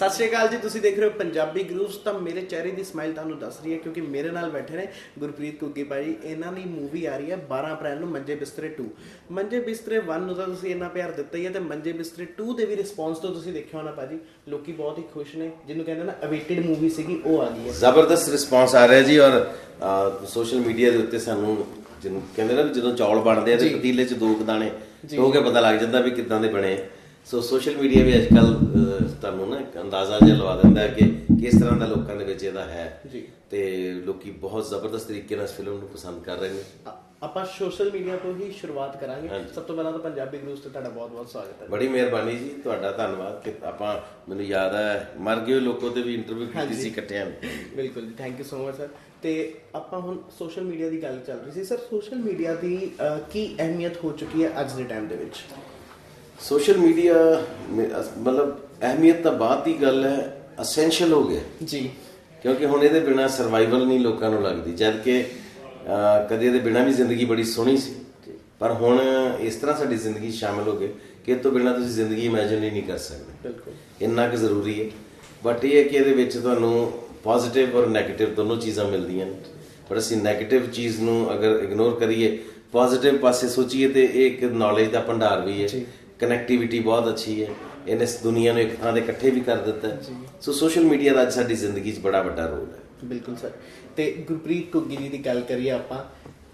ਸਤਿ ਸ਼੍ਰੀ ਅਕਾਲ ਜੀ ਤੁਸੀਂ ਦੇਖ ਰਹੇ ਹੋ ਪੰਜਾਬੀ ਗਰੂਵਸ ਤਾਂ ਮੇਰੇ ਚਿਹਰੇ ਦੀ ਸਮਾਈਲ ਤੁਹਾਨੂੰ ਦੱਸ ਰਹੀ ਹੈ ਕਿਉਂਕਿ ਮੇਰੇ ਨਾਲ ਬੈਠੇ ਨੇ ਗੁਰਪ੍ਰੀਤ ਕੁੱਗੀ ਭਾਈ। ਇਹਨਾਂ ਦੀ ਮੂਵੀ ਆ ਰਹੀ ਹੈ 12 ਅਪ੍ਰੈਲ ਨੂੰ ਮੰਜੇ ਬਿਸਤਰੇ 2 ਮੰਜੇ ਬਿਸਤਰੇ 1 ਨੂੰ ਤਾਂ ਤੁਸੀਂ ਇੰਨਾ ਪਿਆਰ ਦਿੱਤਾ ਹੀ ਹੈ ਤੇ ਮੰਜੇ ਬਿਸਤਰੇ 2 ਦੇ ਵੀ ਰਿਸਪੌਂਸ ਤੋਂ ਤੁਸੀਂ ਦੇਖਿਆ ਹੋਣਾ ਭਾਜੀ। ਲੋਕੀ ਬਹੁਤ ਹੀ ਖੁਸ਼ ਨੇ ਜਿਹਨੂੰ ਕਹਿੰਦੇ ਨਾ ਅਵੇਟਡ ਮੂਵੀ ਸੀਗੀ ਉਹ ਆ ਗਈ ਹੈ। ਜ਼ਬਰਦਸਤ ਰਿਸਪਾਂਸ ਆ ਰਿਹਾ ਜੀ ਔਰ ਸੋਸ਼ਲ ਮੀਡੀਆ ਦੇ ਉੱਤੇ ਸਾਨੂੰ ਜਿਹਨੂੰ ਕਹਿੰਦੇ ਨਾ ਜਦੋਂ ਚੌਲ ਬਣਦੇ ਆ ਤੇ ਪਤੀਲੇ 'ਚ ਦੋ ਕੁ ਦਾਣੇ ਧੋ ਕੇ ਪਤਾ ਲੱਗ ਜਾਂਦਾ ਵੀ ਕਿੱਦਾਂ ਦੇ ਬਣੇ। ਸੋ ਸੋਸ਼ਲ ਮੀਡੀਆ ਵੀ ਅੱਜਕੱਲ ਤੁਹਾਨੂੰ ਨਾ ਇੱਕ ਅੰਦਾਜ਼ਾ ਜਿਹਾ ਲਵਾ ਦਿੰਦਾ ਹੈ ਕਿ ਕਿਸ ਤਰ੍ਹਾਂ ਦਾ ਲੋਕਾਂ ਦੇ ਵਿੱਚ ਇਹਦਾ ਹੈ। ਜੀ। ਤੇ ਲੋਕੀ ਬਹੁਤ ਜ਼ਬਰਦਸਤ ਤਰੀਕੇ ਨਾਲ ਇਸ ਫਿਲਮ ਨੂੰ ਪਸੰਦ ਕਰ ਰਹੇ ਨੇ। ਆ- ਆਪਾਂ ਸੋਸ਼ਲ ਮੀਡੀਆ ਤੋਂ ਹੀ ਸ਼ੁਰੂਆਤ ਕਰਾਂਗੇ। ਸਭ ਤੋਂ ਪਹਿਲਾਂ ਤਾਂ ਪੰਜਾਬੀ ਗਰੂਵਸ ਤੇ ਤੁਹਾਡਾ ਬਹੁਤ ਬਹੁਤ ਸਵਾਗਤ ਹੈ। ਬੜੀ ਮਿਹਰਬਾਨੀ ਜੀ ਤੁਹਾਡਾ ਧੰਨਵਾਦ ਕਿ ਆਪਾਂ ਮੈਨੂੰ ਯਾਦ ਹੈ ਮਰ ਗਏ ਲੋਕੋ ਤੇ ਵੀ ਇੰਟਰਵਿਊ ਕੀਤੀ ਸੀ ਇਕੱਠਿਆਂ ਬਿਲਕੁਲ ਜੀ thank you so much sir ਤੇ ਆਪਾਂ ਹੁਣ ਸੋਸ਼ਲ ਮੀਡੀਆ ਦੀ ਗੱਲ ਚੱਲ ਰਹੀ ਸੀ। ਸਰ ਸੋਸ਼ਲ ਮੀਡੀਆ ਦੀ ਕੀ ਅਹਿਮੀਅਤ ਹੋ ਚੁੱਕੀ ਹੈ ਅੱਜ ਦੇ ਟਾਈਮ ਦੇ ਵਿੱਚ? ਸੋਸ਼ਲ ਮੀਡੀਆ ਮਤਲਬ ਅਹਿਮੀਅਤ ਤਾਂ ਬਾਅਦ ਦੀ ਗੱਲ ਹੈ ਅਸੈਂਸ਼ੀਅਲ ਹੋ ਗਿਆ। ਜੀ। ਕਿਉਂਕਿ ਹੁਣ ਇਹਦੇ ਬਿਨਾ ਸਰਵਾਈਵਲ ਨਹੀਂ ਲੋਕਾਂ ਨੂੰ ਲੱਗਦੀ। ਜਦ ਕਿ ਕਦੇ ਇਹਦੇ ਬਿਨਾ ਵੀ ਜ਼ਿੰਦਗੀ ਬੜੀ ਸੋਹਣੀ ਸੀ। ਪਰ ਹੁਣ ਇਸ ਤਰ੍ਹਾਂ ਸਾਡੀ ਜ਼ਿੰਦਗੀ ਸ਼ਾਮਿਲ ਹੋ ਗਏ ਕਿ ਇਹ ਤੋਂ ਬਿਨਾ ਤੁਸੀਂ ਜ਼ਿੰਦਗੀ ਇਮੇਜਿਨ ਹੀ ਨਹੀਂ ਕਰ ਸਕਦੇ। ਬਿਲਕੁਲ। ਇੰਨਾ ਕੁ ਜ਼ਰੂਰੀ ਹੈ। ਬਟ ਇਹ ਹੈ ਕਿ ਇਹਦੇ ਵਿੱਚ ਤੁਹਾਨੂੰ ਪੋਜ਼ਿਟਿਵ ਔਰ 네ਗੇਟਿਵ ਦੋਨੋਂ ਚੀਜ਼ਾਂ ਮਿਲਦੀਆਂ ਨੇ। ਪਰ ਅਸੀਂ 네ਗੇਟਿਵ ਚੀਜ਼ ਨੂੰ ਅਗਰ ਇਗਨੋਰ ਕਰੀਏ ਪੋਜ਼ਿਟਿਵ ਪਾਸੇ ਸੋਚੀਏ ਤੇ ਇਹ ਇੱਕ ਨੌਲੇਜ ਦਾ ਭੰਡਾਰ ਵੀ ਹੈ। ਕਨੈਕਟੀਵਿਟੀ ਬਹੁਤ ਅੱਛੀ ਹੈ। ਇਹਨੇ ਇਸ ਦੁਨੀਆ ਨੂੰ ਇੱਕ ਥਾਂ ਤੇ ਇਕੱਠੇ ਵੀ ਕਰ ਦਿੱਤਾ ਸੋ ਸੋਸ਼ਲ ਮੀਡੀਆ ਦਾ ਅੱਜ ਸਾਡੀ ਜ਼ਿੰਦਗੀ 'ਚ ਬੜਾ ਵੱਡਾ ਰੋਲ ਹੈ। ਬਿਲਕੁਲ ਸਰ। ਤੇ ਗੁਰਪ੍ਰੀਤ ਘੁੱਗੀ ਜੀ ਦੀ ਗੱਲ ਕਰੀਏ ਆਪਾਂ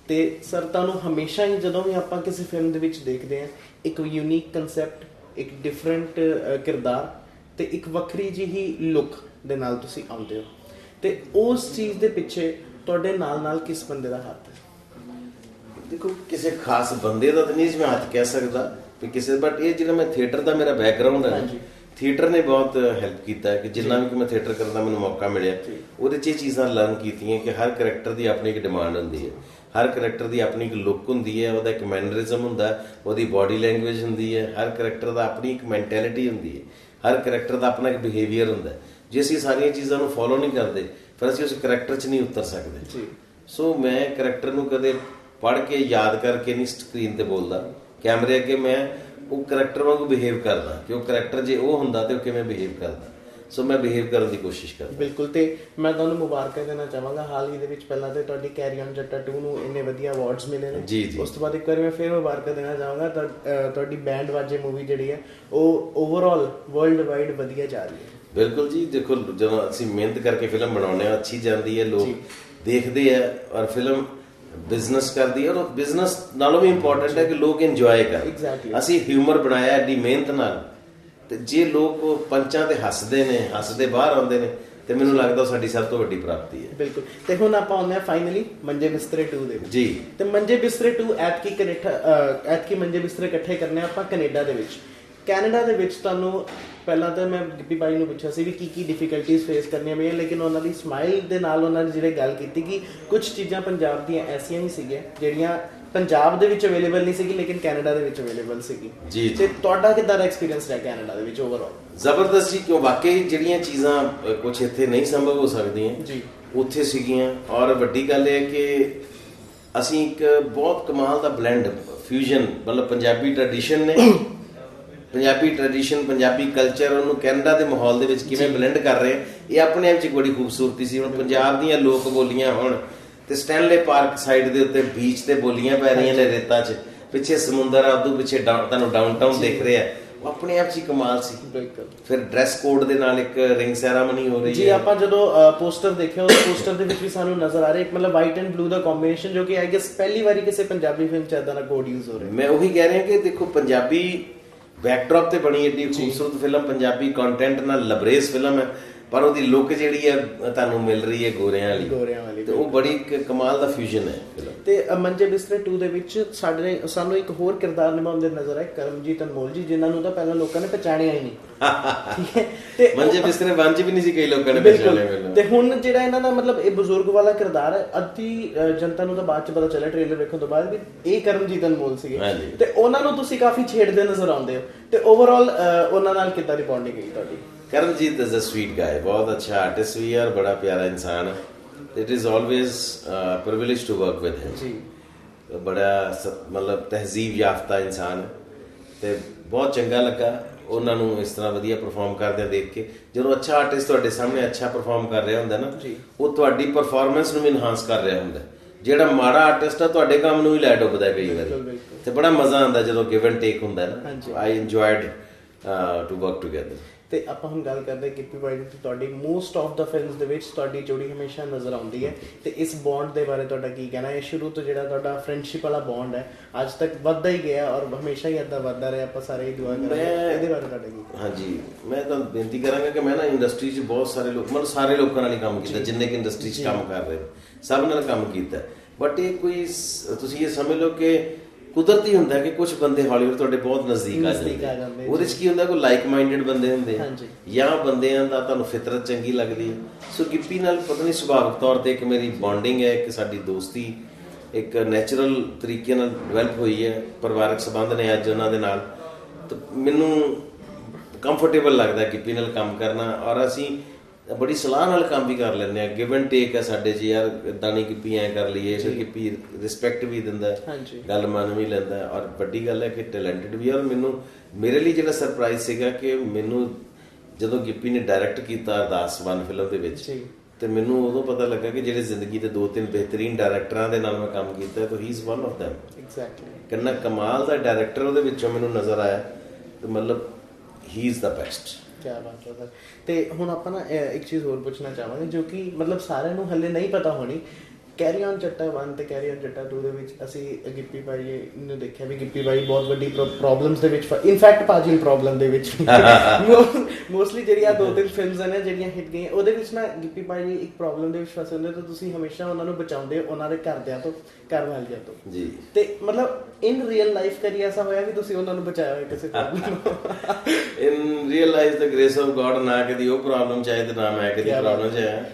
ਤੇ ਸਰ ਤੁਹਾਨੂੰ ਹਮੇਸ਼ਾ ਹੀ ਜਦੋਂ ਵੀ ਆਪਾਂ ਕਿਸੇ ਫਿਲਮ ਦੇ ਵਿੱਚ ਦੇਖਦੇ ਆ ਇੱਕ ਯੂਨੀਕ ਕਨਸੈਪਟ ਇੱਕ ਡਿਫਰੈਂਟ ਕਿਰਦਾਰ ਤੇ ਇੱਕ ਵੱਖਰੀ ਜਿਹੀ ਲੁੱਕ ਦੇ ਨਾਲ ਤੁਸੀਂ ਆਉਂਦੇ ਹੋ। ਤੇ ਉਸ ਚੀਜ਼ ਦੇ ਪਿੱਛੇ ਤੁਹਾਡੇ ਨਾਲ ਨਾਲ ਕਿਸ ਬੰਦੇ ਦਾ ਹੱਥ ਹੈ? ਦੇਖੋ ਕਿਸੇ ਖਾਸ ਬੰਦੇ ਦਾ ਤਾਂ ਨਹੀਂ ਮੈਂ ਹੱਥ ਕਹਿ ਸਕਦਾ। ਵੀ ਕਿਸੇ ਬਟ ਇਹ ਜਿਹੜਾ ਮੈਂ ਥੀਏਟਰ ਦਾ ਮੇਰਾ ਬੈਕਗ੍ਰਾਉਂਡ ਹੈ ਥੀਏਟਰ ਨੇ ਬਹੁਤ ਹੈਲਪ ਕੀਤਾ ਹੈ ਕਿ ਜਿੰਨਾ ਵੀ ਕਿ ਮੈਂ ਥੀਏਟਰ ਕਰਨ ਦਾ ਮੈਨੂੰ ਮੌਕਾ ਮਿਲਿਆ। ਉਹਦੇ 'ਚ ਇਹ ਚੀਜ਼ਾਂ ਲਰਨ ਕੀਤੀਆਂ ਕਿ ਹਰ ਕੈਰੈਕਟਰ ਦੀ ਆਪਣੀ ਇੱਕ ਡਿਮਾਂਡ ਹੁੰਦੀ ਹੈ। ਹਰ ਕੈਰੈਕਟਰ ਦੀ ਆਪਣੀ ਇੱਕ ਲੁੱਕ ਹੁੰਦੀ ਹੈ ਉਹਦਾ ਇੱਕ ਮੈਨਰਿਜ਼ਮ ਹੁੰਦਾ ਉਹਦੀ ਬਾਡੀ ਲੈਂਗੁਏਜ ਹੁੰਦੀ ਹੈ ਹਰ ਕੈਰੈਕਟਰ ਦਾ ਆਪਣੀ ਇੱਕ ਮੈਂਟੈਲਿਟੀ ਹੁੰਦੀ ਹੈ। ਹਰ ਕੈਰੈਕਟਰ ਦਾ ਆਪਣਾ ਇੱਕ ਬਿਹੇਵੀਅਰ ਹੁੰਦਾ ਜੇ ਅਸੀਂ ਸਾਰੀਆਂ ਚੀਜ਼ਾਂ ਨੂੰ ਫੋਲੋ ਨਹੀਂ ਕਰਦੇ ਫਿਰ ਅਸੀਂ ਉਸ ਕੈਰੈਕਟਰ 'ਚ ਨਹੀਂ ਉਤਰ ਸਕਦੇ। ਜੀ। ਸੋ ਮੈਂ ਕਰੈਕਟਰ ਨੂੰ ਕਦੇ ਪੜ੍ਹ ਕੇ ਯਾਦ ਕਰਕੇ ਨਹੀਂ ਸਕਰੀਨ ਤੇ ਬੋਲਦਾ। ਕੈਮਰੇ ਅੱਗੇ ਮੈਂ ਉਹ ਕਰੈਕਟਰ ਵਾਂਗੂ ਬਿਹੇਵ ਕਰਦਾ ਕਿ ਉਹ ਕਰੈਕਟਰ ਜੇ ਉਹ ਹੁੰਦਾ ਤੇ ਉਹ ਕਿਵੇਂ ਬਿਹੇਵ ਕਰਦਾ। ਸੋ ਮੈਂ ਬਿਹੇਵ ਕਰਨ ਦੀ ਕੋਸ਼ਿਸ਼ ਕਰਦਾ। ਬਿਲਕੁਲ ਤੇ ਮੈਂ ਤੁਹਾਨੂੰ ਮੁਬਾਰਕਾਂ ਦੇਣਾ ਚਾਹਾਂਗਾ। ਹਾਲ ਹੀ ਦੇ ਵਿੱਚ ਪਹਿਲਾਂ ਤੇ ਤੁਹਾਡੀ ਕੈਰੀ ਔਨ ਜੱਟਾ 2 ਨੂੰ ਇੰਨੇ ਵਧੀਆ ਅਵਾਰਡਸ ਮਿਲੇ ਨੇ। ਜੀ, ਜੀ। ਉਸ ਤੋਂ ਬਾਅਦ ਇੱਕ ਵਾਰੀ ਮੈਂ ਫੇਰ ਮੁਬਾਰਕਾਂ ਦੇਣਾ ਚਾਹਾਂਗਾ। ਤੁਹਾਡੀ ਬੈਂਡ ਵਾਜੇ ਮੂਵੀ ਜਿਹੜੀ ਹੈ ਉਹ ਓਵਰਆਲ ਵਰਲਡ ਵਾਈਡ ਵਧੀਆ ਜਾ ਰਹੀ ਹੈ। ਬਿਲਕੁਲ ਜੀ ਦੇਖੋ ਜਦੋਂ ਅਸੀਂ ਮਿਹਨਤ ਕਰਕੇ ਫਿਲਮ ਬਣਾਉਂਦੇ ਆ ਅੱਛੀ ਜਾਂਦੀ ਹੈ ਲੋਕ ਦੇਖਦੇ ਆ ਔਰ ਫਿਲਮ ਬਿਜ਼ਨਸ ਕਰਦੀ ਹੈ ਔਰ ਬਿਜ਼ਨਸ ਨਾਲੋਂ ਵੀ ਇੰਪੋਰਟੈਂਟ ਹੈ ਕਿ ਲੋਕ ਇੰਜੋਏ ਕਰਨ. ਅਸੀਂ ਹਿਊਮਰ ਬਣਾਇਆ ਐਡੀ ਮਿਹਨਤ ਨਾਲ। ਤੇ ਜੇ ਲੋਕ ਪੰਚਾਂ ਤੇ ਹੱਸਦੇ ਨੇ ਹੱਸਦੇ ਬਾਹਰ ਆਉਂਦੇ ਨੇ ਤੇ ਮੈਨੂੰ ਲੱਗਦਾ ਉਹ ਸਾਡੀ ਸਭ ਤੋਂ ਵੱਡੀ ਪ੍ਰਾਪਤੀ ਹੈ। ਬਿਲਕੁਲ। ਤੇ ਹੁਣ ਆਪਾਂ ਆਉਂਦੇ ਆ ਫਾਈਨਲੀ ਮੰਜੇ ਬਿਸਤਰੇ 2 ਦੇ ਵਿੱਚ। ਜੀ। ਤੇ ਮੰਜੇ ਬਿਸਤਰੇ 2 ਐਤਕੀ ਕੈਨੇਡਾ ਐਤਕੀ ਮੰਜੇ ਬਿਸਤਰੇ ਇਕੱਠੇ ਕਰਨੇ ਆਪਾਂ ਕੈਨੇਡਾ ਦੇ ਵਿੱਚ। ਕੈਨੇਡਾ ਦੇ ਵਿੱਚ ਤੁਹਾਨੂੰ ਪਹਿਲਾਂ ਤਾਂ ਮੈਂ ਗਿੱਪੀ ਬਾਈ ਨੂੰ ਪੁੱਛਿਆ ਸੀ ਵੀ ਕੀ ਕੀ ਡਿਫਿਕਲਟੀਆਂ ਫੇਸ ਕਰਨੀਆਂ ਪਈਆਂ ਲੇਕਿਨ ਉਹਨਾਂ ਦੀ ਸਮਾਈਲ ਦੇ ਨਾਲ ਉਹਨਾਂ ਨੇ ਜਿਹੜੇ ਗੱਲ ਕੀਤੀ ਕਿ ਕੁਝ ਚੀਜ਼ਾਂ ਪੰਜਾਬ ਦੀਆਂ ਐਸੀਆਂ ਵੀ ਸੀਗੀਆਂ ਜਿਹੜੀਆਂ ਪੰਜਾਬ ਦੇ ਵਿੱਚ ਅਵੇਲੇਬਲ ਨਹੀਂ ਸੀਗੀ ਲੇਕਿਨ ਕੈਨੇਡਾ ਦੇ ਵਿੱਚ ਅਵੇਲੇਬਲ ਸੀਗੀ ਜੀ। ਤੇ ਤੁਹਾਡਾ ਕਿੱਦਾਂ ਦਾ ਐਕਸਪੀਰੀਅੰਸ ਰਿਹਾ ਕੈਨੇਡਾ ਦੇ ਵਿੱਚ ਓਵਰਆਲ ਜ਼ਬਰਦਸਤ ਜੀ ਕਿਉਂ ਵਾਕਈ ਜਿਹੜੀਆਂ ਚੀਜ਼ਾਂ ਕੁਝ ਇੱਥੇ ਨਹੀਂ ਸੰਭਵ ਹੋ ਸਕਦੀਆਂ ਜੀ। ਉੱਥੇ ਸੀਗੀਆਂ ਔਰ ਵੱਡੀ ਗੱਲ ਇਹ ਹੈ ਕਿ ਅਸੀਂ ਇੱਕ ਬਹੁਤ ਕਮਾਲ ਦਾ ਬਲੈਂਡ ਫਿਊਜ਼ਨ ਮਤਲਬ ਪੰਜਾਬੀ ਟ੍ਰੈਡੀਸ਼ਨ ਨੇ ਪੰਜਾਬੀ ਟ੍ਰੈਡੀਸ਼ਨ ਪੰਜਾਬੀ ਕਲਚਰ ਉਹਨੂੰ ਕੈਨੇਡਾ ਦੇ ਮਾਹੌਲ ਦੇ ਵਿੱਚ ਕਿਵੇਂ ਬਲੈਂਡ ਕਰ ਰਹੇ ਇਹ ਆਪਣੇ ਆਪ 'ਚ ਬੜੀ ਖੂਬਸੂਰਤੀ ਸੀ। ਹੁਣ ਪੰਜਾਬ ਦੀਆਂ ਲੋਕ ਬੋਲੀਆਂ ਹੁਣ ਤੇ ਸਟੈਨਲੇ ਪਾਰਕ ਸਾਈਡ ਦੇ ਉੱਤੇ ਬੀਚ ਤੇ ਬੋਲੀਆਂ ਪੈ ਰਹੀਆਂ ਨੇ ਰੇਤਾ 'ਚ। ਪਿੱਛੇ ਸਮੁੰਦਰ ਆ ਉਦੋਂ ਪਿੱਛੇ ਤੁਹਾਨੂੰ ਡਾਊਨਟਾਊਨ ਦਿਖ ਰਿਹਾ ਉਹ ਆਪਣੇ ਆਪ 'ਚ ਹੀ ਕਮਾਲ ਸੀ। ਫਿਰ ਡਰੈਸ ਕੋਡ ਦੇ ਨਾਲ ਇੱਕ ਰਿੰਗ ਸੈਰਾਮਨੀ ਹੋ ਰਹੀ ਜੀ ਹੈ। ਆਪਾਂ ਜਦੋਂ ਪੋਸਟਰ ਦੇਖਿਆ ਉਸ ਪੋਸਟਰ ਦੇ ਵਿੱਚ ਵੀ ਸਾਨੂੰ ਨਜ਼ਰ ਆ ਰਿਹਾ ਇੱਕ ਮਤਲਬ ਵਾਈਟ ਐਂਡ ਬਲੂ ਦਾ ਕੰਬੀਨੇਸ਼ਨ ਜੋ ਕਿ ਆਈ ਗੈਸ ਪਹਿਲੀ ਵਾਰੀ ਕਿਸੇ ਪੰਜਾਬੀ ਫਿਲਮ ਚ ਇਦਾਂ ਦਾ ਕੋਡ ਯੂਜ਼ ਹੋ ਰਿਹਾ। ਮੈਂ ਉਹੀ ਕਹਿ ਰਿਹਾ ਕਿ ਦੇਖੋ ਪੰਜਾਬੀ ਬੈਕਡ੍ਰੌਪ ਤੇ ਬਣੀ ਏਡੀ ਖੂਬਸੂਰਤ ਫਿਲਮ ਪੰਜਾਬੀ ਕੰਟੈਂਟ ਨਾਲ ਲਬਰੇਸ ਫਿਲਮ ਹੈ। ਪਰ ਉਹਦੀ ਲੁੱਕ ਜਿਹੜੀ ਹੈ ਤੁਹਾਨੂੰ ਮਿਲ ਰਹੀ ਹੈ ਗੋਰਿਆਂ ਵਾਲੀ। ਗੋਰਿਆਂ ਵਾਲੀ ਤੇ ਉਹ ਬੜੀ ਕਮਾਲ ਦਾ ਫਿਊਜ਼ਨ ਹੈ ਤੇ ਮੰਜੇ ਬਿਸਤਰੇ 2 ਦੇ ਵਿੱਚ ਸਾਡੇ ਸਾਨੂੰ ਇੱਕ ਹੋਰ ਕਿਰਦਾਰ ਨਿਭਾਉਂਦੇ ਨਜ਼ਰ ਆਏ ਕਰਮਜੀਤ ਅਨਮੋਲ ਜੀ ਜਿਨ੍ਹਾਂ ਨੂੰ ਤਾਂ ਪਹਿਲਾਂ ਲੋਕਾਂ ਨੇ ਪਛਾਣਿਆ ਹੀ ਨਹੀਂ। ਠੀਕ ਹੈ? ਤੇ ਮੰਜੇ ਬਿਸਤਰੇ ਵੰਜ ਵੀ ਨਹੀਂ ਸੀ ਕਈ ਲੋਕਾਂ ਨੇ ਪਛਾਣਿਆ ਮੈਨੂੰ। ਤੇ ਹੁਣ ਜਿਹੜਾ ਇਹਨਾਂ ਦਾ ਮਤਲਬ ਇਹ ਬਜ਼ੁਰਗ ਵਾਲਾ ਕਿਰਦਾਰ ਹੈ ਅੱਧੀ ਜਨਤਾ ਨੂੰ ਤਾਂ ਬਾਅਦ ਚ ਪਤਾ ਚੱਲਿਆ ਟ੍ਰੇਲਰ ਵੇਖਣ ਤੋਂ ਬਾਅਦ ਵੀ ਇਹ ਕਰਮਜੀਤ ਅਨਮੋਲ ਸੀਗੇ। ਤੇ ਉਹਨਾਂ ਨੂੰ ਤੁਸੀਂ ਕਾਫੀ ਛੇੜਦੇ ਨਜ਼ਰ ਆਉਂਦੇ ਹੋ। ਤੇ ਓਵਰਆਲ ਉਹਨਾਂ ਨਾਲ ਕਿੱਦਾਂ ਦੀ ਬੌਂਡਿੰਗ ਹੈ ਤੁਹਾਡੀ? ਅ ਸਵੀਟ ਗਾਇ ਬਹੁਤ ਅੱਛਾ ਆਰਟਿਸਟ ਵੀ ਹੈ ਔਰ ਬੜਾ ਪਿਆਰਾ ਇਨਸਾਨ ਹੈ it is always privilege to work with him ਜੀ ਬੜਾ ਸ- ਮਤਲਬ ਤਹਿਜ਼ੀਬ ਯਾਫਤਾ ਇਨਸਾਨ ਹੈ ਤੇ ਬਹੁਤ ਚੰਗਾ ਲੱਗਾ ਉਹਨਾਂ ਨੂੰ ਇਸ ਤਰ੍ਹਾਂ ਵਧੀਆ ਪਰਫਾਰਮ ਕਰਦਿਆਂ ਦੇਖ ਕੇ ਜਦੋਂ ਅੱਛਾ ਆਰਟਿਸਟ ਤੁਹਾਡੇ ਸਾਹਮਣੇ ਅੱਛਾ ਪਰਫਾਰਮ ਕਰ ਰਿਹਾ ਹੁੰਦਾ ਨਾ। ਉਹ ਤੁਹਾਡੀ ਪਰਫਾਰਮੈਂਸ ਨੂੰ ਵੀ ਇਨਹਾਂਸ ਕਰ ਰਿਹਾ ਹੁੰਦਾ ਜਿਹੜਾ ਮਾੜਾ ਆਰਟਿਸਟ ਆ ਤੁਹਾਡੇ ਕੰਮ ਨੂੰ ਵੀ ਲੈ ਡੁੱਬਦਾ ਕਈ ਬਿਲਕੁਲ, ਵਾਰੀ। ਤੇ ਬੜਾ ਮਜ਼ਾ ਆਉਂਦਾ ਜਦੋਂ ਗਿਵ ਐਂਡ ਟੇਕ ਹੁੰਦਾ ਹੈ। ਨਾ I enjoyed to work together ਤੇ ਆਪਾਂ ਹੁਣ ਗੱਲ ਕਰਦੇ ਕਿਪੀ ਬਾਈ ਦੀ ਤੁਹਾਡੀ ਮੋਸਟ ਆਫ ਦਾ ਫਿਲਮਸ ਦੇ ਵਿੱਚ ਤੁਹਾਡੀ ਜੋੜੀ ਹਮੇਸ਼ਾ ਨਜ਼ਰ ਆਉਂਦੀ ਹੈ ਤੇ ਇਸ ਬੌਂਡ ਦੇ ਬਾਰੇ ਤੁਹਾਡਾ ਕੀ ਕਹਿਣਾ ਹੈ? ਸ਼ੁਰੂ ਤੋਂ ਜਿਹੜਾ ਤੁਹਾਡਾ ਫਰੈਂਡਸ਼ਿਪ ਵਾਲਾ ਬੌਂਡ ਹੈ ਅੱਜ ਤੱਕ ਵੱਧਦਾ ਹੀ ਗਿਆ ਔਰ ਹਮੇਸ਼ਾ ਹੀ ਏਦਾਂ ਵੱਧਦਾ ਰਿਹਾ ਆਪਾਂ ਸਾਰੇ ਹੀ ਦੁਆ ਕਰਾਂਗੇ। ਇਹਦੇ ਬਾਰੇ ਤੁਹਾਡਾ ਕੀ ਹਾਂਜੀ ਮੈਂ ਤਾਂ ਬੇਨਤੀ ਕਰਾਂਗਾ ਕਿ ਮੈਂ ਨਾ ਇੰਡਸਟਰੀ 'ਚ ਬਹੁਤ ਸਾਰੇ ਲੋਕ ਮਤਲਬ ਸਾਰੇ ਲੋਕਾਂ ਨਾਲ ਹੀ ਕੰਮ ਕੀਤਾ ਜਿੰਨੇ ਕਿ ਇੰਡਸਟਰੀ 'ਚ ਕੰਮ ਕਰ ਰਹੇ ਸਭ ਨਾਲ ਕੰਮ ਕੀਤਾ। ਬਟ ਇਹ ਕੋਈ ਤੁਸੀਂ ਇਹ ਸਮਝ ਲਓ ਕਿ ਕੁਦਰਤੀ ਹੁੰਦਾ ਕਿ ਕੁਝ ਬੰਦੇ ਹਾਲੀਵੁੱਡ ਤੁਹਾਡੇ ਬਹੁਤ ਨਜ਼ਦੀਕ ਆ ਜਾਂਦੇ। ਉਹਦੇ 'ਚ ਕੀ ਹੁੰਦਾ ਕੋਈ ਲਾਈਕ ਮਾਈਂਡਡ ਬੰਦੇ ਹੁੰਦੇ ਆ। ਜਾਂ ਬੰਦਿਆਂ ਦਾ ਤੁਹਾਨੂੰ ਫਿਤਰਤ ਚੰਗੀ ਲੱਗਦੀ ਹੈ ਸੋ ਗਿੱਪੀ ਨਾਲ ਪਤਾ ਨਹੀਂ ਸੁਭਾਵਿਕ ਤੌਰ ਤੇ ਇੱਕ ਮੇਰੀ ਬੌਂਡਿੰਗ ਹੈ ਇੱਕ ਸਾਡੀ ਦੋਸਤੀ ਇੱਕ ਨੈਚੁਰਲ ਤਰੀਕੇ ਨਾਲ ਡਿਵੈਲਪ ਹੋਈ ਹੈ ਪਰਿਵਾਰਕ ਸੰਬੰਧ ਨੇ ਅੱਜ ਉਹਨਾਂ ਦੇ ਨਾਲ ਤਾਂ ਮੈਨੂੰ ਕੰਫਰਟੇਬਲ ਲੱਗਦਾ ਗਿੱਪੀ ਨਾਲ ਕੰਮ ਕਰਨਾ ਔਰ ਅਸੀਂ ਬੜੀ ਸਲਾਹ ਨਾਲ ਕੰਮ ਵੀ ਕਰ ਲੈਂਦੇ ਆ ਗਿਵ ਐਂਡ ਟੇਕ ਹੈ ਸਾਡੇ 'ਚ ਯਾਰ ਇਦਾਂ ਨਹੀਂ ਗਿੱਪੀ ਐ ਕਰ ਲਈਏ ਫਿਰ ਗਿੱਪੀ ਰਿਸਪੈਕਟ ਵੀ ਦਿੰਦਾ। ਗੱਲ ਮੰਨ ਵੀ ਲੈਂਦਾ ਔਰ ਵੱਡੀ ਗੱਲ ਹੈ ਕਿ ਟੈਲੈਂਟਡ ਵੀ ਔਰ ਮੈਨੂੰ ਮੇਰੇ ਲਈ ਜਿਹੜਾ ਸਰਪ੍ਰਾਈਜ਼ ਸੀਗਾ ਕਿ ਮੈਨੂੰ ਜਦੋਂ ਗਿੱਪੀ ਨੇ ਡਾਇਰੈਕਟ ਕੀਤਾ ਅਰਦਾਸ ਵਨ ਫਿਲਮ ਦੇ ਵਿੱਚ। ਤੇ ਮੈਨੂੰ ਉਦੋਂ ਪਤਾ ਲੱਗਾ ਕਿ ਜਿਹੜੇ ਜ਼ਿੰਦਗੀ ਦੇ ਦੋ ਤਿੰਨ ਬਿਹਤਰੀਨ ਡਾਇਰੈਕਟਰਾਂ ਦੇ ਨਾਲ ਮੈਂ ਕੰਮ ਕੀਤਾ ਹੈ ਤਾਂ ਹੀ is one of them exactly ਕਿੰਨਾ ਕਮਾਲ ਦਾ ਡਾਇਰੈਕਟਰ ਉਹਦੇ ਵਿੱਚੋਂ ਮੈਨੂੰ ਨਜ਼ਰ ਆਇਆ ਤੇ ਮਤਲਬ ਹੀ ਇਜ਼ ਦਾ ਬੈਸਟ ਕੀ ਬਾਤ ਹੈ ਸਰ ਤੇ ਹੁਣ ਆਪਾਂ ਨਾ ਅਹ, ਇੱਕ ਚੀਜ਼ ਹੋਰ ਪੁੱਛਣਾ ਚਾਹਾਂਗੇ ਜੋ ਕਿ ਮਤਲਬ ਸਾਰਿਆਂ ਨੂੰ ਹੱਲੇ ਨਹੀਂ ਪਤਾ ਹੋਣੀ ਕੈਰੀ ਔਨ ਜੱਟਾ 1 ਤੇ ਕੈਰੀ ਔਨ ਜੱਟਾ 2 ਦੇ ਵਿੱਚ ਅਸੀਂ ਗਿੱਪੀ ਭਾਈ ਨੂੰ ਦੇਖਿਆ ਵੀ ਗਿੱਪੀ ਭਾਈ ਬਹੁਤ ਵੱਡੀ ਪ੍ਰੋਬਲਮਸ ਦੇ ਵਿੱਚ ਇਨਫੈਕਟ ਭਾਜੀ ਪ੍ਰੋਬਲਮ ਦੇ ਵਿੱਚ ਮੋਸਟਲੀ ਜਿਹੜੀਆਂ ਦੋ ਤਿੰਨ ਫਿਲਮਸ ਨੇ ਜਿਹੜੀਆਂ ਹਿੱਟ ਗਈਆਂ ਉਹਦੇ ਵਿੱਚ ਨਾ ਗਿੱਪੀ ਭਾਈ ਇੱਕ ਪ੍ਰੋਬਲਮ ਦੇ ਵਿੱਚ ਫਸੇ ਹੁੰਦੇ ਤਾਂ ਤੁਸੀਂ ਹਮੇਸ਼ਾ ਉਹਨਾਂ ਨੂੰ ਬਚਾਉਂਦੇ ਹੋ ਉਹਨਾਂ ਦੇ ਘਰਦਿਆਂ ਤੋਂ ਘਰ ਵਾਲਿਆਂ ਤੋਂ। ਜੀ। ਤੇ ਮਤਲਬ ਇਨ ਰੀਅਲ ਲਾਈਫ ਕਰੀ ਐਸਾ ਹੋਇਆ ਵੀ ਤੁਸੀਂ ਉਹਨਾਂ ਨੂੰ ਬਚਾਇਆ ਹੋਇਆ ਕਿਸੇ problem in realize the grace of God ਨਾ ਕਦੀ ਉਹ ਪ੍ਰੋਬਲਮ ਚਾਹੇ ਤੇ ਨਾ ਮੈਂ ਕਦੀ ਪ੍ਰੋਬਲਮ ਚ ਆਇਆ।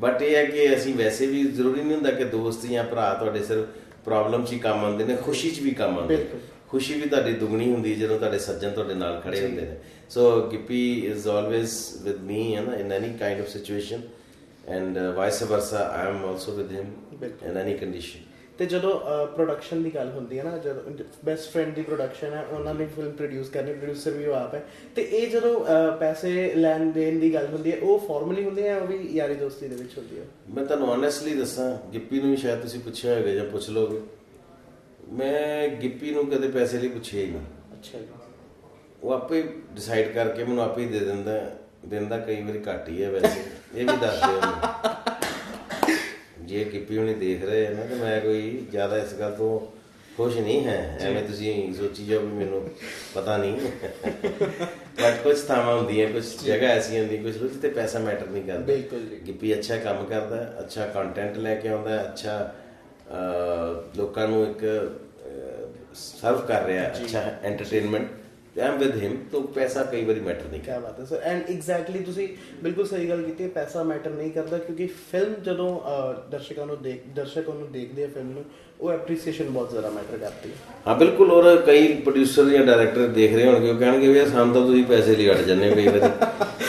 ਬਟ ਇਹ ਹੈ ਕਿ ਅਸੀਂ ਵੈਸੇ ਵੀ ਜ਼ਰੂਰੀ ਨਹੀਂ ਹੁੰਦਾ ਕਿ ਦੋਸਤ ਜਾਂ ਭਰਾ ਤੁਹਾਡੇ ਸਿਰਫ ਪ੍ਰੋਬਲਮ 'ਚ ਹੀ ਕੰਮ ਆਉਂਦੇ ਨੇ ਖੁਸ਼ੀ 'ਚ ਵੀ ਕੰਮ ਆਉਂਦੇ ਨੇ। ਖੁਸ਼ੀ ਵੀ ਤੁਹਾਡੀ ਦੁਗਣੀ ਹੁੰਦੀ ਜਦੋਂ ਤੁਹਾਡੇ ਸੱਜਣ ਤੁਹਾਡੇ ਨਾਲ ਖੜੇ ਹੁੰਦੇ ਨੇ so Gippy is always with me ਹੈ ਨਾ in any kind of situation and vice versa I am also with him. In any condition ਤੇ ਜਦੋਂ ਪ੍ਰੋਡਕਸ਼ਨ ਦੀ ਗੱਲ ਹੁੰਦੀ ਹੈ ਨਾ ਜਦੋਂ ਬੈਸਟ ਫਰੈਂਡ ਦੀ ਪ੍ਰੋਡਕਸ਼ਨ ਹੈ ਉਹਨਾਂ ਨੇ ਫਿਲਮ ਪ੍ਰੋਡਿਊਸ ਕਰਨੀ ਪ੍ਰੋਡਿਊਸਰ ਵੀ ਉਹ ਆਪ ਹੈ। ਤੇ ਇਹ ਜਦੋਂ ਪੈਸੇ ਲੈਣ ਦੇਣ ਦੀ ਗੱਲ ਹੁੰਦੀ ਹੈ ਉਹ ਫਾਰਮਲੀ ਹੁੰਦੀ ਹੈ ਉਹ ਵੀ ਯਾਰੀ ਦੋਸਤੀ ਦੇ ਵਿੱਚ ਹੁੰਦੀ ਹੈ? ਮੈਂ ਤੁਹਾਨੂੰ ਓਨੈਸਟਲੀ ਦੱਸਾਂ ਗਿੱਪੀ ਨੂੰ ਵੀ ਸ਼ਾਇਦ ਤੁਸੀਂ ਪੁੱਛਿਆ ਹੋਵੇਗਾ ਜਾਂ ਪੁੱਛ ਲੋਗੇ। ਮੈਂ ਗਿੱਪੀ ਨੂੰ ਕਦੇ ਪੈਸੇ ਲਈ ਪੁੱਛਿਆ ਹੀ ਨਹੀਂ। ਅੱਛਾ ਜੀ। ਉਹ ਆਪੇ ਡਿਸਾਈਡ ਕਰਕੇ ਮੈਨੂੰ ਆਪੇ ਹੀ ਦੇ ਦਿੰਦਾ। ਦਿੰਦਾ ਕਈ ਵਾਰੀ ਘੱਟ ਹੀ ਹੈ ਵੈਸੇ। ਇਹ ਵੀ ਦੱਸ ਦਿਓ। ਜੇ ਗਿੱਪੀ ਹੁਣੀ ਦੇਖ ਰਹੇ ਨਾ ਤੇ ਮੈਂ ਕੋਈ ਜ਼ਿਆਦਾ ਇਸ ਗੱਲ ਤੋਂ ਖੁਸ਼ ਨਹੀਂ ਹੈ। ਐਵੇਂ ਤੁਸੀਂ ਸੋਚੀ ਜਾਓ ਵੀ ਮੈਨੂੰ ਪਤਾ ਨਹੀਂ। ਬਟ ਕੁਝ ਥਾਵਾਂ ਹੁੰਦੀਆਂ ਕੁਝ ਜਗ੍ਹਾ ਐਸੀਆਂ ਹੁੰਦੀਆਂ ਕੁਝ ਲੋਕ ਤੇ ਪੈਸਾ ਮੈਟਰ ਨਹੀਂ ਕਰਦਾ। ਬਿਲਕੁਲ। ਗਿੱਪੀ ਅੱਛਾ ਕੰਮ ਕਰਦਾ ਅੱਛਾ ਕੰਟੈਂਟ ਲੈ ਕੇ ਆਉਂਦਾ ਅੱਛਾ ਲੋਕਾਂ ਨੂੰ ਇੱਕ ਸਰਵ ਕਰ ਰਿਹਾ ਅੱਛਾ ਐਂਟਰਟੇਨਮੈਂਟ ਆਮ ਵਿਦ ਹਿਮ ਤਾਂ ਪੈਸਾ ਕਈ ਵਾਰੀ ਮੈਟਰ ਨਹੀਂ ਕੀ ਬਾਤ ਹੈ ਸਰ ਐਂਡ ਐਗਜ਼ੈਕਟਲੀ ਤੁਸੀਂ ਬਿਲਕੁਲ ਸਹੀ ਗੱਲ ਕੀਤੀ ਹੈ ਪੈਸਾ ਮੈਟਰ ਨਹੀਂ ਕਰਦਾ ਕਿਉਂਕਿ ਫਿਲਮ ਜਦੋਂ ਦਰਸ਼ਕਾਂ ਨੂੰ ਦੇਖ ਦਰਸ਼ਕ ਉਹਨੂੰ ਦੇਖਦੇ ਆ ਫਿਲਮ ਨੂੰ ਉਹ ਐਪਰੀਸੀਏਸ਼ਨ ਬਹੁਤ ਜ਼ਿਆਦਾ ਮੈਟਰ ਕਰਦੀ ਹੈ ਹਾਂ ਬਿਲਕੁਲ ਔਰ ਕਈ ਪ੍ਰੋਡਿਊਸਰ ਜਾਂ ਡਾਇਰੈਕਟਰ ਦੇਖ ਰਹੇ ਹੋਣਗੇ ਉਹ ਕਹਿਣਗੇ ਵੀ ਸਾਨੂੰ ਤਾਂ ਤੁਸੀਂ ਪੈਸੇ ਲਈ ਅੜ ਹੋ ਕਈ ਵਾਰੀ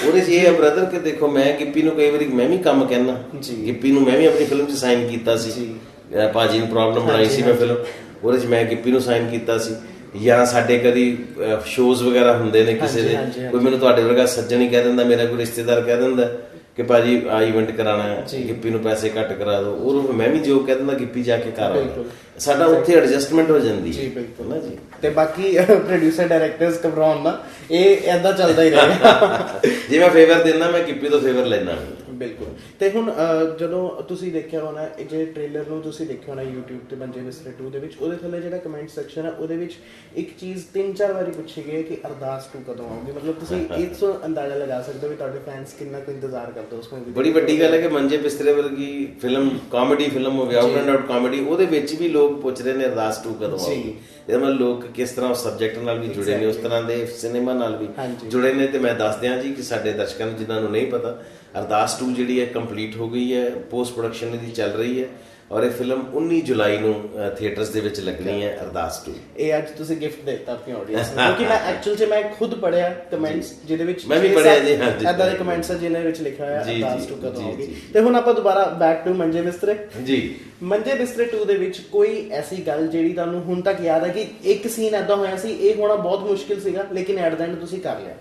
ਉਹਦੇ 'ਚ ਇਹ ਹੈ ਬ੍ਰਦਰ ਕਿ ਦੇਖੋ ਮੈਂ ਗਿੱਪੀ ਨੂੰ ਕਈ ਵਾਰੀ ਮੈਂ ਵੀ ਕੰਮ ਕਹਿਣਾ ਜੀ। ਗਿੱਪੀ ਨੂੰ ਮੈਂ ਵੀ ਆਪਣੀ ਫਿਲਮ 'ਚ ਸਾਈਨ ਕੀਤਾ ਸੀ ਜੀ। ਅਹ ਭਾਜੀ ਨੂੰ ਪ੍ਰੋਬਲਮ ਬਣਾਈ ਸੀ ਮੈਂ ਫਿਲਮ ਉਹਦੇ 'ਚ ਮੈਂ ਗਿੱਪੀ ਨੂੰ ਸਾਈਨ ਕੀਤਾ ਸੀ ਜਾਂ ਸਾਡੇ ਕਦੀ ਸ਼ੋਜ਼ ਵਗੈਰਾ ਹੁੰਦੇ ਨੇ ਕਿਸੇ ਦੇ। ਕੋਈ ਮੈਨੂੰ ਤੁਹਾਡੇ ਵਰਗਾ ਸੱਜਣ ਹੀ ਕਹਿ ਦਿੰਦਾ ਮੇਰਾ ਕੋਈ ਰਿਸ਼ਤੇਦਾਰ ਕਹਿ ਦਿੰਦਾ ਕਿ ਭਾਜੀ ਆ ਇਵੈਂਟ ਕਰਾਣਾ ਹੈ ਗਿੱਪੀ ਨੂੰ ਪੈਸੇ ਘੱਟ ਕਰਾ ਦਿਓ। ਉਹ ਮੈਂ ਵੀ ਜੋ ਕਹਿ ਦਿੰਦਾ ਗਿੱਪੀ ਜਾ ਕੇ ਕਰ ਆਉਂਦਾ। ਸਾਡਾ ਉੱਥੇ ਐਡਜਸਟਮੈਂਟ ਹੋ ਜਾਂਦੀ ਹੈ। ਜੀ ਬਿਲਕੁਲ। ਨਾ ਜੀ? ਤੇ ਬਾਕੀ ਪ੍ਰੋਡਿਊਸਰ ਡਾਇਰੈਕਟਰਸ ਘਬਰਾਉਣ ਨਾ। ਇਹ ਐਦਾਂ ਚੱਲਦਾ ਹੀ ਰਹੇਗਾ ਜੇ ਮੈਂ ਫੇਵਰ ਦਿੰਦਾ ਮੈਂ ਗਿੱਪੀ ਤੋਂ ਫੇਵਰ ਲੈਣਾ ਬਿਲਕੁਲ। ਤੇ ਹੁਣ ਜਦੋਂ ਤੁਸੀਂ ਦੇਖਿਆ ਹੋਣਾ ਇਹ ਜਿਹੜੇ ਟ੍ਰੇਲਰ ਨੂੰ ਤੁਸੀਂ ਦੇਖਿਆ ਹੋਣਾ YouTube ਤੇ ਬੰਜੇ ਬਿਸਤਰੇ 2 ਦੇ ਵਿੱਚ ਉਹਦੇ ਥੱਲੇ ਜਿਹੜਾ ਕਮੈਂਟ ਸੈਕਸ਼ਨ ਹੈ ਉਹਦੇ ਵਿੱਚ ਇੱਕ ਚੀਜ਼ ਤਿੰਨ ਚਾਰ ਵਾਰੀ ਪੁੱਛੀ ਗਈ ਹੈ ਕਿ ਅਰਦਾਸ 2 ਕਦੋਂ ਆਉਗੀ? ਮਤਲਬ ਤੁਸੀਂ ਇਸ ਤੋਂ ਅੰਦਾਜ਼ਾ ਲਗਾ ਸਕਦੇ ਹੋ ਵੀ ਤੁਹਾਡੇ ਫੈਨਸ ਕਿੰਨਾ ਕੁ ਇੰਤਜ਼ਾਰ ਕਰਦੇ ਉਸ ਮੂਵੀ ਬੜੀ ਵੱਡੀ ਗੱਲ ਹੈ ਕਿ ਮੰਜੇ ਬਿਸਤਰੇ ਵਰਗੀ ਫਿਲਮ ਕਾਮੇਡੀ ਫਿਲਮ ਹੋਵੇ ਆਊਟ ਐਂਡ ਆਊਟ ਕਾਮੇਡੀ ਉਹਦੇ ਵਿੱਚ ਵੀ ਲੋਕ ਪੁੱਛ ਰਹੇ ਨੇ ਅਰਦਾਸ 2 ਕਦੋਂ ਜੀ। ਆਉਗੀ? ਇਹਦਾ ਮਤਲਬ ਲੋਕ ਕਿਸ ਤਰ੍ਹਾਂ ਉਸ ਸਬਜੈਕਟ ਨਾਲ ਵੀ ਜੁੜੇ ਨੇ ਉਸ ਤਰ੍ਹਾਂ ਦੇ ਸਿਨੇਮਾ ਨਾਲ ਵੀ। ਜੁੜੇ ਨੇ ਤੇ ਮੈਂ ਦੱਸ ਦਿਆਂ ਜੀ ਕਿ ਸਾਡੇ ਦਰਸ਼ਕਾਂ ਨੂੰ ਜਿਨ੍ਹਾਂ ਨੂੰ ਨਹੀਂ ਪਤਾ ਅਰਦਾਸ 2 ਜਿਹੜੀ ਹੈ ਕੰਪਲੀਟ ਹੋ ਗਈ ਹੈ ਪੋਸਟ ਪ੍ਰੋਡਕਸ਼ਨ ਇਹਦੀ ਚੱਲ ਰਹੀ ਹੈ ਔਰ ਇਹ ਫਿਲਮ 19 ਜੁਲਾਈ ਨੂੰ ਥੀਏਟਰਸ ਦੇ ਵਿੱਚ ਲੱਗਣੀ ਹੈ ਅਰਦਾਸ 2 ਇਹ ਅੱਜ ਤੁਸੀਂ ਗਿਫਟ ਦਿੱਤਾ ਆਪਣੀ ਆਡੀਅנס ਨੂੰ ਕਿਉਂਕਿ ਮੈਂ ਐਕਚੁਅਲ 'ਚ ਮੈਂ ਖੁਦ ਪੜਿਆ ਕਮੈਂਟਸ ਜਿਹਦੇ ਵਿੱਚ ਮੈਂ ਵੀ ਛੇ ਪੜ੍ਹਿਆ ਸੱਤ ਜੀ। ਏਦਾਂ ਦੇ ਕਮੈਂਟਸ ਆ ਜਿਹਨਾਂ ਵਿੱਚ ਲਿਖਿਆ ਹੋਇਆ ਜੀ, ਅਰਦਾਸ ਜੀ, ਟੂ ਕਦੋਂ ਜੀ, ਆਉਗੀ ਜੀ। ਤੇ ਹੁਣ ਆਪਾਂ ਦੁਬਾਰਾ ਬੈਕ ਟੂ ਮੰਜੇ ਬਿਸਤਰੇ। ਜੀ। ਮੰਜੇ ਬਿਸਤਰੇ 2 ਦੇ ਵਿੱਚ ਕੋਈ ਐਸੀ ਗੱਲ ਜਿਹੜੀ ਤੁਹਾਨੂੰ ਹੁਣ ਤੱਕ ਯਾਦ ਹੈ ਕਿ ਇੱਕ ਸੀਨ ਐਦਾਂ ਹੋਇਆ ਸੀ ਇਹ ਹੋਣਾ ਬਹੁਤ ਮੁਸ਼ਕਿਲ ਸੀਗਾ ਲੇਕਿਨ ਐਟ ਦਾ ਐਂਡ ਤੁਸੀਂ ਕਰ ਲਿਆ।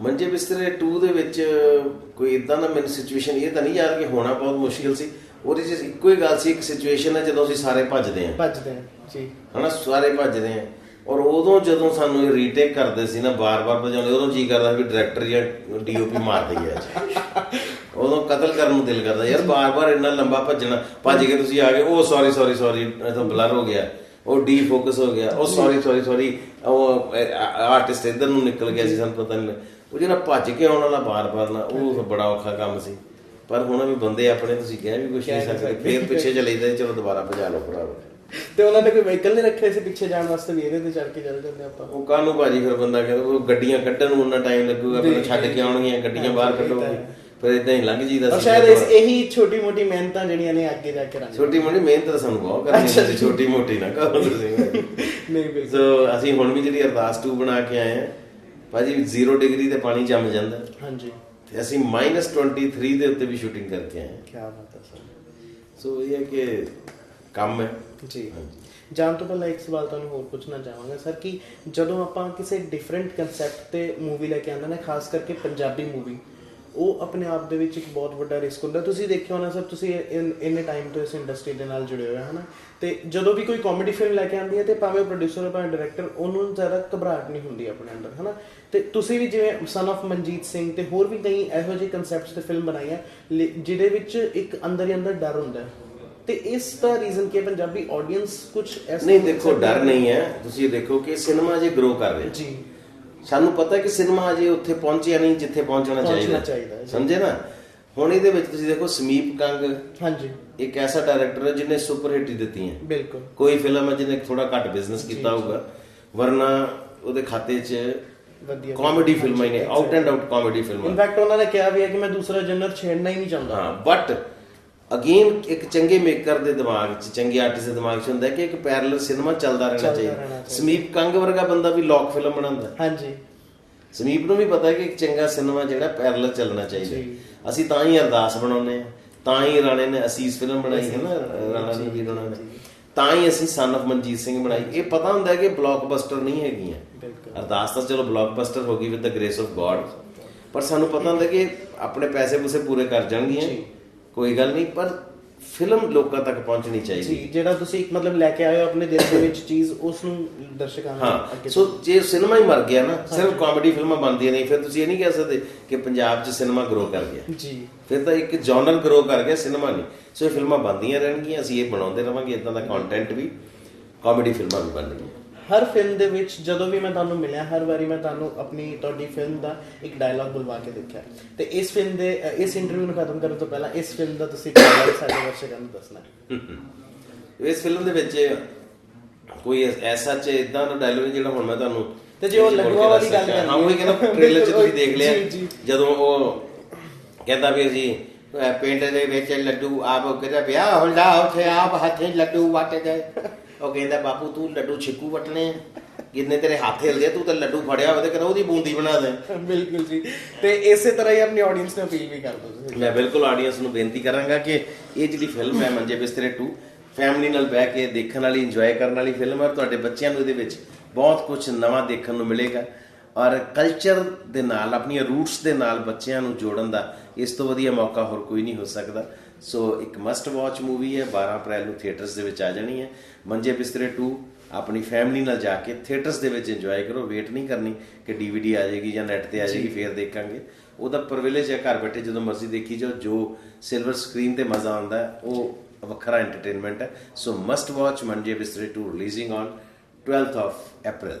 ਮੰਜੇ ਬਿਸਤਰੇ 2 ਦੇ ਵਿੱਚ ਕੋਈ ਇਦਾਂ ਦਾ ਮੈਨੂੰ ਸਿਚੁਏਸ਼ਨ ਇਹ ਤਾਂ ਨਹੀਂ ਯਾਦ ਕਿ ਹੋਣਾ ਬਹੁਤ ਮੁਸ਼ਕਿਲ ਸੀ। ਉਹਦੇ 'ਚ ਇੱਕੋ ਹੀ ਗੱਲ ਸੀ ਇੱਕ ਸਿਚੁਏਸ਼ਨ ਹੈ ਜਦੋਂ ਅਸੀਂ ਸਾਰੇ ਭੱਜਦੇ ਹਾਂ। ਭੱਜਦੇ ਹਾਂ ਜੀ। ਹਨਾ ਸਾਰੇ ਭੱਜਦੇ ਆ ਔਰ ਉਦੋਂ ਜਦੋਂ ਸਾਨੂੰ ਇਹ ਰੀਟੇਕ ਕਰਦੇ ਸੀ ਨਾ ਬਾਰ-ਬਾਰ ਭਜਾਉਂਦੇ ਉਦੋਂ ਜੀ ਕਰਦਾ ਵੀ ਡਾਇਰੈਕਟਰ ਜਾਂ ਡੀਓਪੀ ਮਾਰ ਦਈਏ ਅੱਜ। ਉਦੋਂ ਕਤਲ ਕਰਨ ਨੂੰ ਦਿਲ ਕਰਦਾ ਯਾਰ ਬਾਰ-ਬਾਰ ਇੰਨਾ ਲੰਬਾ ਭੱਜਣਾ ਭੱਜ ਕੇ ਤੁਸੀਂ ਆ ਗਏ ਉਹ ਸੌਰੀ ਸੌਰੀ ਸੌਰੀ ਇਹ ਤਾਂ ਬਲਰ ਹੋ ਗਿਆ। ਉਹ ਡੀ ਫੋਕਸ ਹੋ ਗਿਆ। ਉਹ ਸੌਰੀ ਸੌਰੀ ਸੌਰੀ ਉਹ ਆਰਟਿਸਟ ਇਧਰ ਨੂੰ ਨਿਕਲ ਗਿਆ ਸੀ ਸਾਨੂੰ ਪਤਾ ਨਹੀਂ। ਉਹ ਜਿਹੜਾ ਭੱਜ ਕੇ ਆਉਣ ਵਾਲਾ ਬਾਰ-ਬਾਰ ਨਾ ਉਹ ਬੜਾ ਔਖਾ ਕੰਮ ਸੀ। ਪਰ ਹੁਣ ਵੀ ਬੰਦੇ ਆਪਣੇ ਤੁਸੀਂ ਕਹਿ ਵੀ ਕੁਛ ਨਹੀਂ ਸਕਦੇ। ਫੇਰ ਪਿੱਛੇ ਚਲੇ ਜਾਂਦੇ ਚਲੋ ਦੁਬਾਰਾ ਭਜਾ ਲਓ ਭਰਾਵਾ। ਤੇ ਉਹਨਾਂ ਨੇ ਕੋਈ ਵਹੀਕਲ ਨਹੀਂ ਰੱਖਿਆ ਸੀ ਪਿੱਛੇ ਜਾਣ ਵਾਸਤੇ ਵੀ ਇਹਦੇ ਤੇ ਚੜ ਕੇ ਚੱਲ ਜਾਂਦੇ ਆਪਾਂ। ਉਹ ਕਾਹਨੂੰ ਭਾਜੀ ਫਿਰ ਬੰਦਾ ਕਹਿੰਦਾ ਉਹ ਗੱਡੀਆਂ ਕੱਢਣ ਨੂੰ ਉਹਨਾਂ ਟਾਈਮ ਲੱਗੂਗਾ ਫਿਰ ਛੱਡ ਕੇ ਆਉਣਗੀਆਂ ਗੱਡੀਆਂ ਬਾਹਰ ਕੱਢੋਗੇ। ਹੈ। ਫਿਰ ਇਦਾਂ ਹੀ ਲੰਘ ਜੀਦਾ ਸੀ ਸ਼ਾਇਦ ਇਸ ਇਹੀ ਛੋਟੀ ਮੋਟੀ ਮਿਹਨਤਾਂ ਜਿਹੜੀਆਂ ਨੇ ਅੱਗੇ ਜਾ ਕੇ ਰੰਗ ਛੋਟੀ ਮੋਟੀ ਮਿਹਨਤ ਤਾਂ ਸਾਨੂੰ ਬਹੁਤ ਕਰਨੀ ਜੀ। ਛੋਟੀ ਮੋਟੀ ਨਾ ਕਹੋ ਤੁਸੀਂ। ਨਹੀਂ ਬਿਲਕੁਲ। ਸੋ ਅਸੀਂ ਹੁਣ ਵੀ ਜਿਹੜੀ ਅਰਦਾਸ 2 ਬਣਾ ਕੇ ਆਏ ਆ ਭਾਜੀ 0 ਡਿਗਰੀ ਤੇ ਪਾਣੀ ਜੰਮ ਜਾਂਦਾ। ਹਾਂਜੀ। ਤੇ ਅਸੀਂ -23 ਦੇ ਉੱਤੇ ਵੀ ਸ਼ੂਟਿੰਗ ਕਰਕੇ ਆਏ। ਕੀ ਬਾਤ ਹੈ ਸਰ। ਸੋ ਇਹ ਹੈ ਕਿ ਕੰਮ ਹੈ। ਜੀ। ਜਾਣ ਤੋਂ ਪਹਿਲਾਂ ਇੱਕ ਸਵਾਲ ਤੁਹਾਨੂੰ ਹੋਰ ਪੁੱਛਣਾ ਚਾਹਾਂਗਾ ਸਰ ਕਿ ਜਦੋਂ ਆਪਾਂ ਕਿਸੇ ਡਿਫਰੈਂਟ ਕਨਸੈਪਟ ਤੇ ਮੂਵੀ ਲੈ ਕੇ ਆਉਂਦੇ ਨੇ ਖਾਸ ਕਰਕੇ ਪੰਜਾਬੀ ਮੂਵੀ ਉਹ ਆਪਣੇ ਆਪ ਦੇ ਵਿੱਚ ਇੱਕ ਬਹੁਤ ਵੱਡਾ ਰਿਸਕ ਹੁੰਦਾ। ਤੁਸੀਂ ਦੇਖਿਆ ਹੋਣਾ ਸਰ ਤੁਸੀਂ ਇਨ- ਟਾਈਮ ਤੋਂ ਇਸ ਇੰਡਸਟਰੀ ਦੇ ਨਾਲ ਜੁੜੇ ਹੋਏ ਹੋ ਹਨਾ? ਤੇ ਜਦੋਂ ਵੀ ਕੋਈ ਕਾਮੇਡੀ ਫਿਲਮ ਲੈ ਕੇ ਆਉਂਦੀ ਹੈ ਤੇ ਭਾਵੇਂ ਪ੍ਰੋਡਿਊਸਰ ਭਾਵੇਂ ਡਾਇਰੈਕਟਰ ਉਹਨੂੰ ਜ਼ਿਆਦਾ ਘਬਰਾਹਟ ਨਹੀਂ ਹੁੰਦੀ ਆਪਣੇ ਅੰਦਰ ਹਨਾ? ਤੇ ਤੁਸੀਂ ਵੀ ਜਿਵੇਂ ਸਨ of ਮਨਜੀਤ ਸਿੰਘ ਤੇ ਹੋਰ ਵੀ ਕਈ ਇਹੋ ਜਿਹੇ ਕਨਸੈਪਟਸ ਤੇ ਫਿਲਮ ਬਣਾਈ ਹੈ ਲੇ- ਜਿਹਦੇ ਵਿੱਚ ਇੱਕ ਅੰਦਰ ਹੀ ਅੰਦਰ ਡਰ ਹੁੰਦਾ। ਹੈ ਤੇ ਇਸ ਦਾ ਰੀਜ਼ਨ ਕੀ ਪੰਜਾਬੀ ਆਡੀਅנס ਕੁਝ ਐਸਾ ਨਹੀਂ ਦੇਖੋ ਡਰ ਨਹੀਂ ਹੈ। ਤੁਸੀਂ ਇਹ ਦੇਖੋ ਕਿ ਸਿਨੇਮਾ ਜੇ ਗਰੋ ਕਰ ਰਿਹਾ ਜੀ। ਸਾਨੂੰ ਪਤਾ ਕਿ ਸਿਨੇਮਾ ਅਜੇ ਉੱਥੇ ਪਹੁੰਚਿਆ ਨਹੀਂ ਜਿੱਥੇ ਪਹੁੰਚਣਾ ਚਾਹੀਦਾ। ਸਮਝੇ ਨਾ? ਹੁਣ ਇਹਦੇ ਵਿੱਚ ਤੁਸੀਂ ਦੇਖੋ ਸਮੀਪ ਕੰਗ। ਹਾਂਜੀ। ਇੱਕ ਐਸਾ ਡਾਇਰੈਕਟਰ ਹੈ ਜਿਹਨੇ ਸੁਪਰ ਹਿੱਟ ਦਿੱਤੀਆਂ। ਬਿਲਕੁਲ। ਕੋਈ ਫਿਲਮ ਹੈ ਜਿਹਨੇ ਥੋੜਾ ਘੱਟ ਬਿਜ਼ਨਸ ਕੀਤਾ ਹੋਊਗਾ। ਵਰਨਾ ਉਹਦੇ ਖਾਤੇ 'ਚ ਵਧੀਆ। ਕਾਮੇਡੀ ਫਿਲਮਾਂ ਹੀ ਨੇ ਆਊਟ ਐਂਡ ਆਊਟ ਕਾਮੇਡੀ ਫਿਲਮਾਂ ਇਨਫੈਕਟ ਉਹਨਾਂ ਨੇ ਕਿਹਾ ਵੀ ਹੈ ਕਿ ਮੈਂ ਦੂਸਰਾ ਜਨਰ ਛੇੜਨਾ ਹੀ ਨਹੀਂ ਚਾਹੁੰਦਾ। ਹਾਂ ਬਟ ਅਗੇਨ ਇੱਕ ਚੰਗੇ ਮੇਕਰ ਦੇ ਦਿਮਾਗ 'ਚ ਚੰਗੇ ਆਰਟਿਸਟ ਦੇ ਦਿਮਾਗ 'ਚ ਹੁੰਦਾ ਕਿ ਇੱਕ ਪੈਰਲਲ ਸਿਨੇਮਾ ਚੱਲਦਾ ਰਹਿਣਾ ਚਾਹੀਦਾ। ਸਮੀਪ ਕੰਗ ਵਰਗਾ ਬੰਦਾ ਵੀ ਲੌਕ ਫਿਲਮ ਬਣਾਉਂਦਾ। ਹਾਂਜੀ। ਸਮੀਪ ਨੂੰ ਵੀ ਪਤਾ ਹੈ ਕਿ ਇੱਕ ਚੰਗਾ ਸਿਨੇਮਾ ਜਿਹੜਾ ਪੈਰਲਲ ਚੱਲਣਾ ਚਾਹੀਦਾ। ਅਸੀਂ ਤਾਂ ਹੀ ਅਰਦਾਸ ਬਣਾਉਨੇ ਆ ਤਾਂ ਹੀ ਰਾਣੇ ਨੇ ਅਸੀਸ ਫਿਲਮ ਬਣਾਈ ਹੈ ਨਾ ਰਾਣਾ ਰਣਵੀਰ ਉਹਨਾਂ ਨੇ। ਤਾਂ ਹੀ ਅਸੀਂ ਸਨ of ਮਨਜੀਤ ਸਿੰਘ ਬਣਾਈ। ਇਹ ਪਤਾ ਹੁੰਦਾ ਹੈ ਕਿ ਬਲੌਕਬਸਟਰ ਨਹੀਂ ਹੈਗੀਆਂ। ਅਰਦਾਸ ਤਾਂ ਚਲੋ ਬਲੌਕਬਸਟਰ ਹੋ ਗਈ with the grace of God ਪਰ ਸਾਨੂੰ ਪਤਾ ਹੁੰਦਾ ਕਿ ਆਪਣੇ ਪੈਸੇ ਪੂਸੇ ਪੂਰੇ ਕਰ ਜਾਣਗੀਆਂ। ਕੋਈ ਗੱਲ ਨਹੀਂ ਪਰ ਫਿਲਮ ਲੋਕਾਂ ਤੱਕ ਪਹੁੰਚਣੀ ਜੀ ਚਾਹੀਦੀ ਜਿਹੜਾ ਤੁਸੀਂ ਇੱਕ ਮਤਲਬ ਲੈ ਕੇ ਆਏ ਹੋ ਆਪਣੇ ਦਿਲ ਦੇ ਵਿੱਚ ਚੀਜ਼ ਉਸ ਨੂੰ ਦਰਸ਼ਕਾਂ ਨੂੰ ਹਾਂ ਸੋ ਜੇ ਸਿਨੇਮਾ ਹੀ ਮਰ ਗਿਆ ਨਾ ਸਿਰਫ ਕਾਮੇਡੀ ਫਿਲਮਾਂ ਬਣਦੀਆਂ ਨਹੀਂ ਫਿਰ ਤੁਸੀਂ ਇਹ ਨਹੀਂ ਕਹਿ ਸਕਦੇ ਕਿ ਪੰਜਾਬ 'ਚ ਸਿਨੇਮਾ ਗਰੋ ਕਰ ਗਿਆ। ਜੀ। ਫਿਰ ਤਾਂ ਇੱਕ ਜਨਰ ਗਰੋ ਕਰ ਗਿਆ ਸਿਨੇਮਾ ਨਹੀਂ। ਸੋ ਇਹ ਫਿਲਮਾਂ ਬਣਦੀਆਂ ਰਹਿਣਗੀਆਂ ਅਸੀਂ ਇਹ ਬਣਾਉਂਦੇ ਰਵਾਂਗੇ ਇਦਾਂ ਦਾ ਕੰਟੈਂਟ ਵੀ ਕਾਮੇਡੀ ਫਿਲਮਾਂ ਵੀ ਬਣਨਗੀਆਂ। ਹਰ ਫਿਲਮ ਦੇ ਵਿੱਚ ਜਦੋਂ ਵੀ ਮੈਂ ਤੁਹਾਨੂੰ ਮਿਲਿਆ ਹਰ ਵਾਰੀ ਮੈਂ ਤੁਹਾਨੂੰ ਆਪਣੀ ਤੁਹਾਡੀ ਫਿਲਮ ਦਾ ਇੱਕ ਡਾਇਲੌਗ ਬੁਲਵਾ ਕੇ ਦੇਖਿਆ ਤੇ ਇਸ ਫਿਲਮ ਦੇ ਇਸ ਇੰਟਰਵਿਊ ਨੂੰ ਖਤਮ ਕਰਨ ਤੋਂ ਪਹਿਲਾਂ ਇਸ ਫਿਲਮ ਦਾ ਤੁਸੀਂ ਡਾਇਲੌਗ ਸਾਡੇ ਦਰਸ਼ਕਾਂ ਨੂੰ ਦੱਸਣਾ। ਇਸ ਫਿਲਮ ਦੇ ਵਿੱਚ ਕੋਈ ਐਸਾ ਚ ਇਦਾਂ ਦਾ ਡਾਇਲੋਗ ਜਿਹੜਾ ਹੁਣ ਮੈਂ ਤੁਹਾਨੂੰ ਤੇ ਜੇ ਉਹ ਲੱਡੂਆਂ ਵਾਲੀ ਗੱਲ ਸਕਾਂ। ਹਾਂ ਉਹ ਕਹਿੰਦਾ ਟ੍ਰੇਲਰ ਚ ਤੁਸੀਂ ਦੇਖ ਲਿਆ। ਜਦੋਂ ਉਹ ਕਹਿੰਦਾ ਵੀ ਅਸੀਂ ਪਿੰਡ ਦੇ ਵਿੱਚ ਲੱਡੂ ਆਪ ਕਹਿੰਦਾ ਵਿਆਹ ਹੁੰਦਾ ਉੱਥੇ ਆਪ ਹੱਥੇ ਲੱਡੂ ਵੱਟਦੇ ਉਹ ਕਹਿੰਦਾ ਬਾਪੂ ਤੂੰ ਲੱਡੂ ਛਿੱਕੂ ਵਟਨੇ ਆ। ਜਿੰਨੇ ਤੇਰੇ ਹੱਥ ਹਿਲਦੇ ਤੂੰ ਤਾਂ ਲੱਡੂ ਫੜਿਆ ਹੋਵੇ ਤੇ ਕਹਿੰਦਾ ਉਹਦੀ ਬੂੰਦੀ ਬਣਾ ਦੇ। ਬਿਲਕੁਲ ਜੀ। ਤੇ ਇਸੇ ਤਰ੍ਹਾਂ ਹੀ ਆਪਣੀ ਆਡੀਅנס ਨੂੰ ਅਪੀਲ ਵੀ ਕਰ ਦੋ ਮੈਂ ਬਿਲਕੁਲ ਆਡੀਅנס ਨੂੰ ਬੇਨਤੀ ਕਰਾਂਗਾ ਕਿ ਇਹ ਜਿਹੜੀ ਫਿਲਮ ਹੈ ਮੰਜੇ ਬਿਸਤਰੇ 2 ਫੈਮਿਲੀ ਨਾਲ ਬਹਿ ਕੇ ਦੇਖਣ ਵਾਲੀ ਇੰਜੋਏ ਕਰਨ ਵਾਲੀ ਫਿਲਮ ਹੈ ਤੁਹਾਡੇ ਬੱਚਿਆਂ ਨੂੰ ਇਹਦੇ ਵਿੱਚ ਬਹੁਤ ਕੁਝ ਨਵਾਂ ਦੇਖਣ ਨੂੰ ਮਿਲੇਗਾ। ਔਰ ਕਲਚਰ ਦੇ ਨਾਲ ਆਪਣੀਆਂ ਰੂਟਸ ਦੇ ਨਾਲ ਬੱਚਿਆਂ ਨੂੰ ਜੋੜਨ ਦਾ ਇਸ ਤੋਂ ਵਧੀਆ ਮੌਕਾ ਹੋਰ ਕੋਈ ਨਹੀਂ ਹੋ ਸਕਦਾ। ਸੋ ਇੱਕ ਮਸਟ ਵਾਚ ਮੂਵੀ ਹੈ 12 ਅਪ੍ਰੈਲ ਨੂੰ ਥੀਏਟਰਸ ਦੇ ਵਿੱਚ ਆ ਜਾਣੀ ਹੈ। ਮੰਜੇ ਬਿਸਤਰੇ 2 ਆਪਣੀ ਫੈਮਿਲੀ ਨਾਲ ਜਾ ਕੇ ਥੀਏਟਰਸ ਦੇ ਵਿੱਚ ਇੰਜੋਏ ਕਰੋ। ਵੇਟ ਨਹੀਂ ਕਰਨੀ ਕਿ ਡੀਵੀਡੀ ਆ ਜਾਏਗੀ ਜਾਂ ਨੈਟ ਤੇ ਆ ਜਾਏਗੀ ਫੇਰ ਦੇਖਾਂਗੇ। ਉਹਦਾ ਪ੍ਰਿਵਿਲੇਜ ਹੈ ਘਰ ਬੈਠੇ ਜਦੋਂ ਮਰਜ਼ੀ ਦੇਖੀ ਜਾਓ। ਜੋ ਸਿਲਵਰ ਸਕਰੀਨ ਤੇ ਮਜ਼ਾ ਆਉਂਦਾ ਉਹ ਵੱਖਰਾ ਐਂਟਰਟੇਨਮੈਂਟ ਹੈ। ਸੋ ਮਸਟ ਵਾਚ ਮੰਜੇ ਬਿਸਤਰੇ 2 releasing on 12th of April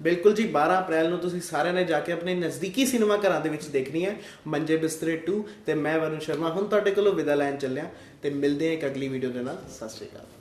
ਬਿਲਕੁਲ ਜੀ 12 ਅਪ੍ਰੈਲ ਨੂੰ ਤੁਸੀਂ ਸਾਰਿਆਂ ਨੇ ਜਾ ਕੇ ਆਪਣੇ ਨਜ਼ਦੀਕੀ ਸਿਨੇਮਾ ਘਰਾਂ ਦੇ ਵਿੱਚ ਦੇਖਣੀ ਹੈ, ਮੰਜੇ ਬਿਸਤਰੇ 2 ਤੇ ਮੈਂ ਵਰੁਣ ਸ਼ਰਮਾ, ਹੁਣ ਤੁਹਾਡੇ ਕੋਲੋਂ ਵਿਦਾ ਲੈਣ ਚੱਲਿਆ, ਤੇ ਮਿਲਦੇ ਹਾਂ ਇੱਕ ਅਗਲੀ ਵੀਡੀਓ ਦੇ ਨਾਲ, ਸਤਿ ਸ਼੍ਰੀ ਅਕਾਲ।